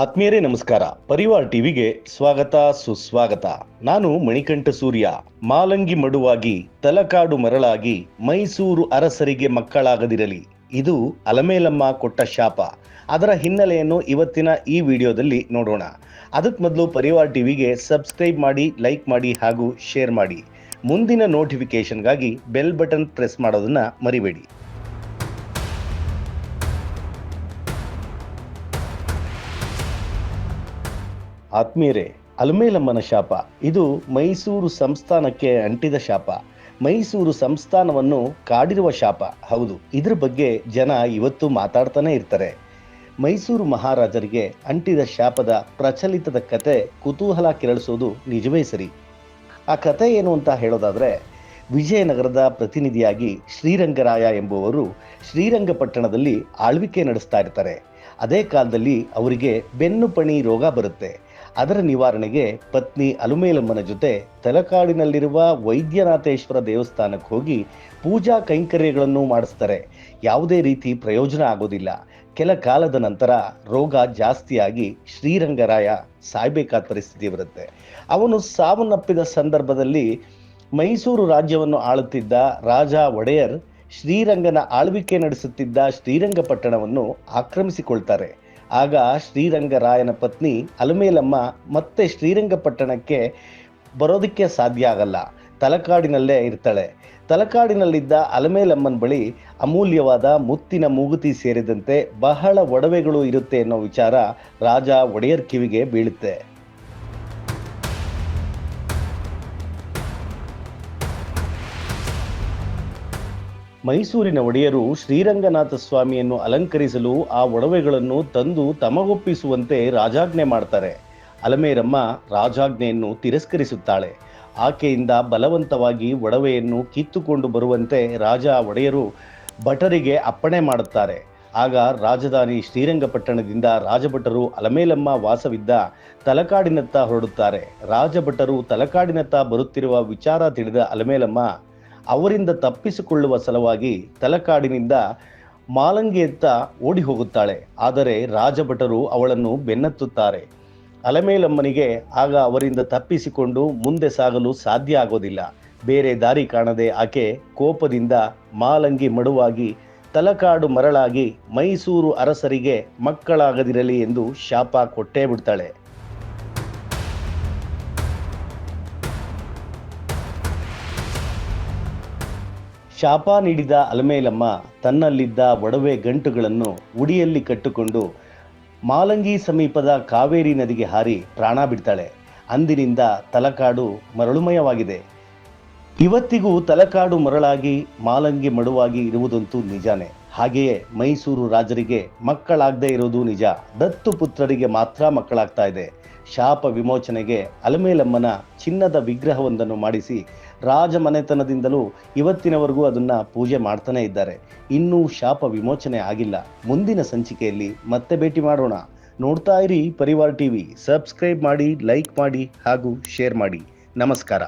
ಆತ್ಮೀಯರೇ ನಮಸ್ಕಾರ. ಪರಿವಾರ್ ಟಿವಿಗೆ ಸ್ವಾಗತ, ಸುಸ್ವಾಗತ. ನಾನು ಮಣಿಕಂಠ ಸೂರ್ಯ. ಮಾಲಂಗಿ ಮಡುವಾಗಿ, ತಲಕಾಡು ಮರಳಾಗಿ, ಮೈಸೂರು ಅರಸರಿಗೆ ಮಕ್ಕಳಾಗದಿರಲಿ. ಇದು ಅಲಮೇಲಮ್ಮ ಕೊಟ್ಟ ಶಾಪ. ಅದರ ಹಿನ್ನೆಲೆಯನ್ನು ಇವತ್ತಿನ ಈ ವಿಡಿಯೋದಲ್ಲಿ ನೋಡೋಣ. ಅದಕ್ಕೆ ಮೊದಲು ಪರಿವಾರ್ ಟಿವಿಗೆ ಸಬ್ಸ್ಕ್ರೈಬ್ ಮಾಡಿ, ಲೈಕ್ ಮಾಡಿ ಹಾಗೂ ಶೇರ್ ಮಾಡಿ. ಮುಂದಿನ ನೋಟಿಫಿಕೇಶನ್ಗಾಗಿ ಬೆಲ್ ಬಟನ್ ಪ್ರೆಸ್ ಮಾಡೋದನ್ನ ಮರಿಬೇಡಿ. ಆತ್ಮೀಯರೇ ಅಲ್ಮೇಲಮ್ಮನ ಶಾಪ. ಇದು ಮೈಸೂರು ಸಂಸ್ಥಾನಕ್ಕೆ ಅಂಟಿದ ಶಾಪ. ಮೈಸೂರು ಸಂಸ್ಥಾನವನ್ನು ಕಾಡಿರುವ ಶಾಪ. ಹೌದು, ಇದ್ರ ಬಗ್ಗೆ ಜನ ಇವತ್ತು ಮಾತಾಡ್ತಾನೆ ಇರ್ತಾರೆ. ಮೈಸೂರು ಮಹಾರಾಜರಿಗೆ ಅಂಟಿದ ಶಾಪದ ಪ್ರಚಲಿತದ ಕತೆ ಕುತೂಹಲ ಕೆರಳಿಸೋದು ನಿಜವೇ ಸರಿ. ಆ ಕತೆ ಏನು ಅಂತ ಹೇಳೋದಾದ್ರೆ, ವಿಜಯನಗರದ ಪ್ರತಿನಿಧಿಯಾಗಿ ಶ್ರೀರಂಗರಾಯ ಎಂಬುವರು ಶ್ರೀರಂಗಪಟ್ಟಣದಲ್ಲಿ ಆಳ್ವಿಕೆ ನಡೆಸ್ತಾ ಇರ್ತಾರೆ. ಅದೇ ಕಾಲದಲ್ಲಿ ಅವರಿಗೆ ಬೆನ್ನು ಪಣಿ ರೋಗ ಬರುತ್ತೆ. ಅದರ ನಿವಾರಣೆಗೆ ಪತ್ನಿ ಅಲುಮೇಲಮ್ಮನ ಜೊತೆ ತಲಕಾಡಿನಲ್ಲಿರುವ ವೈದ್ಯನಾಥೇಶ್ವರ ದೇವಸ್ಥಾನಕ್ಕೆ ಹೋಗಿ ಪೂಜಾ ಕೈಂಕರ್ಯಗಳನ್ನು ಮಾಡಿಸ್ತಾರೆ. ಯಾವುದೇ ರೀತಿ ಪ್ರಯೋಜನ ಆಗೋದಿಲ್ಲ. ಕೆಲ ಕಾಲದ ನಂತರ ರೋಗ ಜಾಸ್ತಿಯಾಗಿ ಶ್ರೀರಂಗರಾಯ ಸಾಯ್ಬೇಕಾದ ಪರಿಸ್ಥಿತಿ ಬರುತ್ತೆ. ಅವನು ಸಾವನ್ನಪ್ಪಿದ ಸಂದರ್ಭದಲ್ಲಿ ಮೈಸೂರು ರಾಜ್ಯವನ್ನು ಆಳುತ್ತಿದ್ದ ರಾಜ ಒಡೆಯರ್ ಶ್ರೀರಂಗನ ಆಳ್ವಿಕೆ ನಡೆಸುತ್ತಿದ್ದ ಶ್ರೀರಂಗಪಟ್ಟಣವನ್ನು ಆಕ್ರಮಿಸಿಕೊಳ್ತಾರೆ. ಆಗ ಶ್ರೀರಂಗರಾಯನ ಪತ್ನಿ ಅಲಮೇಲಮ್ಮ ಮತ್ತೆ ಶ್ರೀರಂಗಪಟ್ಟಣಕ್ಕೆ ಬರೋದಕ್ಕೆ ಸಾಧ್ಯ ಆಗಲ್ಲ. ತಲಕಾಡಿನಲ್ಲೇ ಇರ್ತಾಳೆ. ತಲಕಾಡಿನಲ್ಲಿದ್ದ ಅಲಮೇಲಮ್ಮನ ಬಳಿ ಅಮೂಲ್ಯವಾದ ಮುತ್ತಿನ ಮೂಗುತಿ ಸೇರಿದಂತೆ ಬಹಳ ಒಡವೆಗಳು ಇರುತ್ತೆ ಅನ್ನೋ ವಿಚಾರ ರಾಜ ಒಡೆಯರ್ ಕಿವಿಗೆ ಬೀಳುತ್ತೆ. ಮೈಸೂರಿನ ಒಡೆಯರು ಶ್ರೀರಂಗನಾಥ ಸ್ವಾಮಿಯನ್ನು ಅಲಂಕರಿಸಲು ಆ ಒಡವೆಗಳನ್ನು ತಂದು ತಮಗೊಪ್ಪಿಸುವಂತೆ ರಾಜಾಜ್ಞೆ ಮಾಡ್ತಾರೆ. ಅಲಮೇರಮ್ಮ ರಾಜಾಜ್ಞೆಯನ್ನು ತಿರಸ್ಕರಿಸುತ್ತಾಳೆ. ಆಕೆಯಿಂದ ಬಲವಂತವಾಗಿ ಒಡವೆಯನ್ನು ಕಿತ್ತುಕೊಂಡು ಬರುವಂತೆ ರಾಜ ಒಡೆಯರು ಭಟರಿಗೆ ಅಪ್ಪಣೆ ಮಾಡುತ್ತಾರೆ. ಆಗ ರಾಜಧಾನಿ ಶ್ರೀರಂಗಪಟ್ಟಣದಿಂದ ರಾಜಭಟರು ಅಲಮೇಲಮ್ಮ ವಾಸವಿದ್ದ ತಲಕಾಡಿನತ್ತ ಹೊರಡುತ್ತಾರೆ. ರಾಜಭಟರು ತಲಕಾಡಿನತ್ತ ಬರುತ್ತಿರುವ ವಿಚಾರ ತಿಳಿದ ಅಲಮೇಲಮ್ಮ ಅವರಿಂದ ತಪ್ಪಿಸಿಕೊಳ್ಳುವ ಸಲುವಾಗಿ ತಲಕಾಡಿನಿಂದ ಮಾಲಂಗಿಯತ್ತ ಓಡಿ ಹೋಗುತ್ತಾಳೆ. ಆದರೆ ರಾಜಭಟರು ಅವಳನ್ನು ಬೆನ್ನತ್ತುತ್ತಾರೆ. ಅಲಮೇಲಮ್ಮನಿಗೆ ಆಗ ಅವರಿಂದ ತಪ್ಪಿಸಿಕೊಂಡು ಮುಂದೆ ಸಾಗಲು ಸಾಧ್ಯ ಆಗೋದಿಲ್ಲ. ಬೇರೆ ದಾರಿ ಕಾಣದೆ ಆಕೆ ಕೋಪದಿಂದ ಮಾಲಂಗಿ ಮಡುವಾಗಿ ತಲಕಾಡು ಮರಳಾಗಿ ಮೈಸೂರು ಅರಸರಿಗೆ ಮಕ್ಕಳಾಗದಿರಲಿ ಎಂದು ಶಾಪ ಕೊಟ್ಟೇ ಬಿಡ್ತಾಳೆ. ಶಾಪ ನೀಡಿದ ಅಲಮೇಲಮ್ಮ ತನ್ನಲ್ಲಿದ್ದ ಒಡವೆ ಗಂಟುಗಳನ್ನು ಉಡಿಯಲ್ಲಿ ಕಟ್ಟಿಕೊಂಡು ಮಾಲಂಗಿ ಸಮೀಪದ ಕಾವೇರಿ ನದಿಗೆ ಹಾರಿ ಪ್ರಾಣ ಬಿಡ್ತಾಳೆ. ಅಂದಿನಿಂದ ತಲಕಾಡು ಮರಳುಮಯವಾಗಿದೆ. ಇವತ್ತಿಗೂ ತಲಕಾಡು ಮರಳಾಗಿ ಮಾಲಂಗಿ ಮಡುವಾಗಿ ಇರುವುದಂತೂ ನಿಜಾನೇ. ಹಾಗೆಯೇ ಮೈಸೂರು ರಾಜರಿಗೆ ಮಕ್ಕಳಾಗದೇ ಇರೋದು ನಿಜ. ದತ್ತು ಪುತ್ರರಿಗೆ ಮಾತ್ರ ಮಕ್ಕಳಾಗ್ತಾ ಇದೆ. ಶಾಪ ವಿಮೋಚನೆಗೆ ಅಲಮೇಲಮ್ಮನ ಚಿನ್ನದ ವಿಗ್ರಹವೊಂದನ್ನು ಮಾಡಿಸಿ ರಾಜ ಮನೆತನದಿಂದಲೂ ಇವತ್ತಿನವರೆಗೂ ಅದನ್ನ ಪೂಜೆ ಮಾಡ್ತಾನೆ ಇದ್ದಾರೆ. ಇನ್ನೂ ಶಾಪ ವಿಮೋಚನೆ ಆಗಿಲ್ಲ. ಮುಂದಿನ ಸಂಚಿಕೆಯಲ್ಲಿ ಮತ್ತೆ ಭೇಟಿ ಮಾಡೋಣ. ನೋಡ್ತಾ ಇರಿ ಪರಿವಾರ್ ಟಿವಿ. ಸಬ್ಸ್ಕ್ರೈಬ್ ಮಾಡಿ, ಲೈಕ್ ಮಾಡಿ ಹಾಗೂ ಶೇರ್ ಮಾಡಿ. ನಮಸ್ಕಾರ.